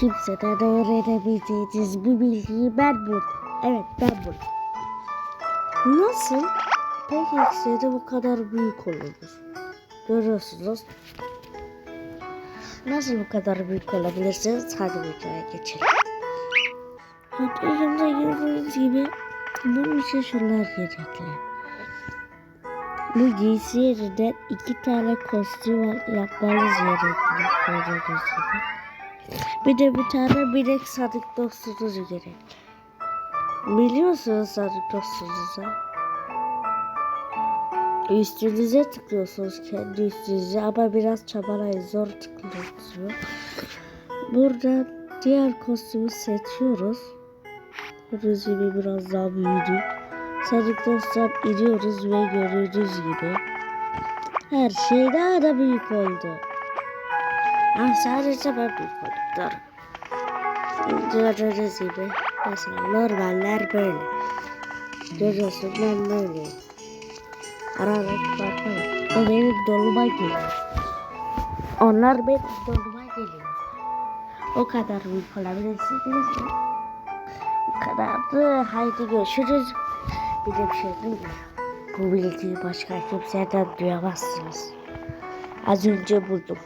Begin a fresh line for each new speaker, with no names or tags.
kimseden öğrenemeyeceğiniz bir bilgiyi ben buldum. Evet ben buldum. Nasıl? Pek eksiyede bu kadar büyük olunur. Görüyorsunuz. Nasıl bu kadar büyük olabilirsiniz? Hadi videoya geçelim. Elimde gördüğünüz gibi bunun için şunlar gerekli. Bu giysi yerinden iki tane kostüm yapmanız gerekli. Gördüğünüz gibi. Bir de bir tane bilek sadık dostunuz gerek. Biliyorsunuz sadık dostunuza. Üstünüze tıklıyorsunuz kendi üstünüze ama biraz çabalayın zor tıklıyorsunuz. Burada diğer kostümü seçiyoruz. Gibi biraz daha büyüdü. Sadık dostlar iniyoruz ve gördüğünüz gibi her şey daha da büyük oldu. Ama sadece ben. Doğru. Gördüğünüz gibi mesela normaller böyle. Görüyorsun ben böyleyim. Aradaki farka bak. O benim doluma geliyor. Onlar benim doluma geliyor. O kadar büyük olabilirsiniz mi? Bu kadardı. Haydi görüşürüz. Bir de bir şey değil mi? Bu bilgiyi başka kimseden duyamazsınız. Az önce buldum.